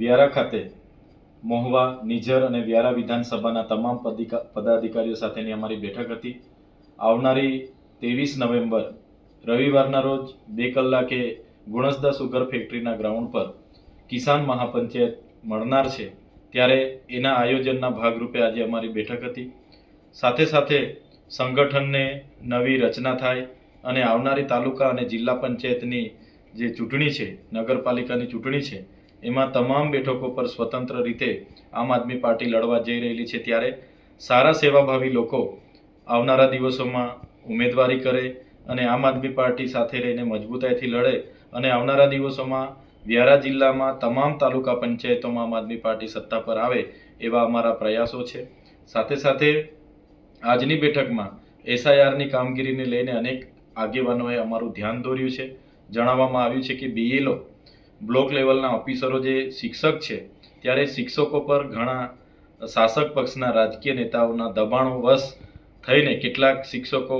વ્યારા ખાતે મહુવા નિઝર અને વ્યારા વિધાનસભાના તમામ પદાધિકારીઓ સાથેની અમારી બેઠક હતી. આવનારી ત્રેવીસ નવેમ્બર, રવિવારના રોજ બે કલાકે ગુણસદા સુગર ફેક્ટરીના ગ્રાઉન્ડ પર કિસાન મહાપંચાયત મળનાર છે. ત્યારે એના આયોજનના ભાગરૂપે આજે અમારી બેઠક હતી. સાથે સાથે સંગઠનને નવી રચના થાય અને આવનારી તાલુકા અને જિલ્લા પંચાયતની જે ચૂંટણી છે, નગરપાલિકાની ચૂંટણી છે એમાં તમામ બેઠકો પર સ્વતંત્ર રીતે આમ આદમી પાર્ટી લડવા જઈ રહેલી છે ત્યારે સારા સેવાભાવી લોકો આવનારા દિવસોમાં ઉમેદવારી કરે અને આમ આદમી પાર્ટી સાથે રહીને મજબૂતાઈથી લડે અને આવનારા દિવસોમાં વ્યારા જિલ્લામાં તમામ તાલુકા પંચાયતોમાં આમ આદમી પાર્ટી સત્તા પર આવે એવા અમારા પ્રયાસો છે. સાથે સાથે આજની બેઠકમાં એસઆઈઆરની કામગીરીને લઈને અનેક આગેવાનોએ અમારું ધ્યાન દોર્યું છે. જણાવવામાં આવ્યું છે કે બીએલઓ બ્લોક લેવલના ઓફિસરો જે શિક્ષક છે, ત્યારે શિક્ષકો પર ઘણા શાસક પક્ષના રાજકીય નેતાઓના દબાણો વશ થઈને કેટલાક શિક્ષકો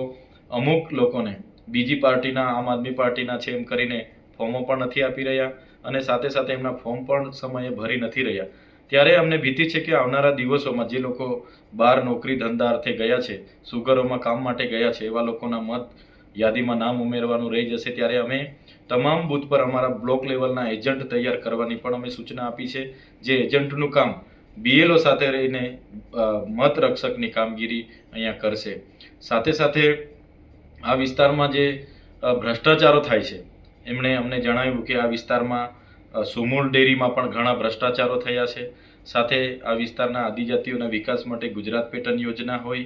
અમુક લોકોને બીજી પાર્ટીના, આમ આદમી પાર્ટીના છે એમ કરીને ફોર્મો પણ નથી આપી રહ્યા અને સાથે સાથે એમના ફોર્મ પણ સમયે ભરી નથી રહ્યા. ત્યારે અમને ભીતિ છે કે આવનારા દિવસોમાં જે લોકો બહાર નોકરી ધંધા અર્થે ગયા છે, સુગરોમાં કામ માટે ગયા છે, એવા લોકોના મત યાદીમાં નામ ઉમેરવાનું રહી જશે ત્યારે અમે તમામ બૂથ પર અમારા બ્લોક લેવલના એજન્ટ તૈયાર કરવાની પણ અમે સૂચના આપી છે. જે એજન્ટનું કામ બીએલઓ સાથે રહીને મત રક્ષકની કામગીરી અહીંયા કરશે. સાથે સાથે આ વિસ્તારમાં જે ભ્રષ્ટાચારો થાય છે, એમણે અમને જણાવ્યું કે આ વિસ્તારમાં સુમૂલ ડેરીમાં પણ ઘણા ભ્રષ્ટાચારો થયા છે. સાથે આ વિસ્તારના આદિજાતિઓના વિકાસ માટે ગુજરાત પેટર્ન યોજના હોય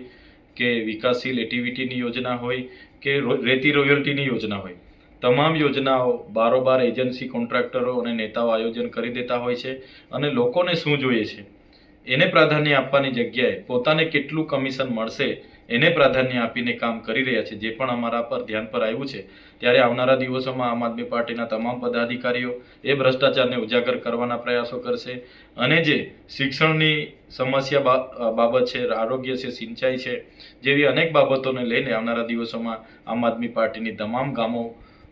કે વિકાસશીલ એક્ટિવિટીની યોજના હોય કે રેતી રોયલ્ટીની યોજના હોય. તમામ યોજનાઓ બારોબાર એજન્સી કોન્ટ્રાક્ટરો અને નેતાઓ આયોજન કરી દેતા હોય છે અને લોકોને શું જોઈએ છે? એને પ્રાધાન્ય આપવાની જગ્યાએ પોતાને કેટલું કમિશન મળશે એને પ્રાધાન્ય આપીને કામ કરી રહ્યા છે, જે પણ અમારા પર ધ્યાન પર આવ્યું છે, ત્યારે આવનારા દિવસોમાં આમ આદમી પાર્ટીના તમામ પદાધિકારીઓ એ ભ્રષ્ટાચારને ઉજાગર કરવાના પ્રયાસો કરશે અને જે શિક્ષણની સમસ્યા બાબત છે, આરોગ્ય છે, સિંચાઈ છે, જેવી અનેક બાબતોને લઈને આવનારા દિવસોમાં આમ આદમી પાર્ટીની તમામ ગામો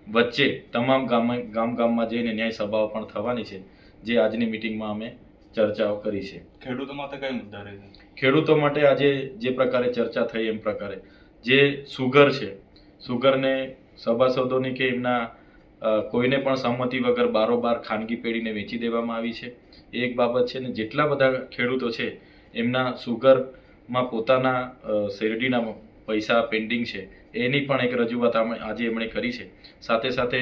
વચ્ચે, તમામ ગામ ગામ ગામમાં જઈને ન્યાય સભાઓ પણ થવાની છે, જે આજની મિટિંગમાં અમે ચર્ચાઓ કરી છે. ખેડૂતો માટે કઈ મુદ્દા રહે ખેડૂતો માટે આજે જે પ્રકારે ચર્ચા થઈ એમ પ્રકારે જે સુગર છે સુગરને સભાસદોની કે એમના કોઈને પણ સંમતિ વગર બારોબાર ખાનગી પેઢીને વેચી દેવામાં આવી છે. એ એક બાબત છે ને જેટલા બધા ખેડૂતો છે એમના સુગરમાં પોતાના શેરડીના પૈસા પેન્ડિંગ છે એની પણ એક રજૂઆત આજે એમણે કરી છે. સાથે સાથે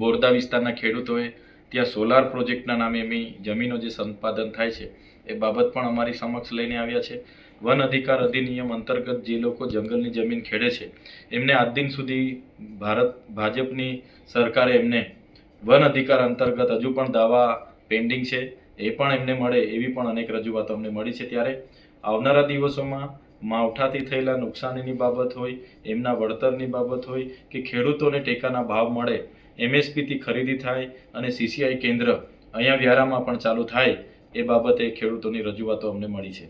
બોરદા વિસ્તારના ખેડૂતોએ ત્યાં સોલાર પ્રોજેક્ટના નામે એમની જમીનો જે સંપાદન થાય છે, એ બાબત પણ અમારી સમક્ષ લઈને આવ્યા છે. વન અધિકાર અધિનિયમ અંતર્ગત જે લોકો જંગલની જમીન ખેડે છે, એમને આજ દિન સુધી ભારત, ભાજપની સરકારે એમને વન અધિકાર અંતર્ગત હજુ પણ દાવા પેન્ડિંગ છે, એ પણ એમને મળે એવી પણ અનેક રજૂઆતો અમને મળી છે ત્યારે. આવનારા દિવસોમાં માવઠાથી થયેલા નુકસાનીની બાબત હોય, એમના વળતરની બાબત હોય કે ખેડૂતોને ટેકાના ભાવ મળે, એમએસપીથી ખરીદી થાય અને સીસીઆઈ કેન્દ્ર અહીંયા વ્યારામાં પણ ચાલુ થાય, એ બાબતે ખેડૂતોની રજૂઆતો અમને મળી છે.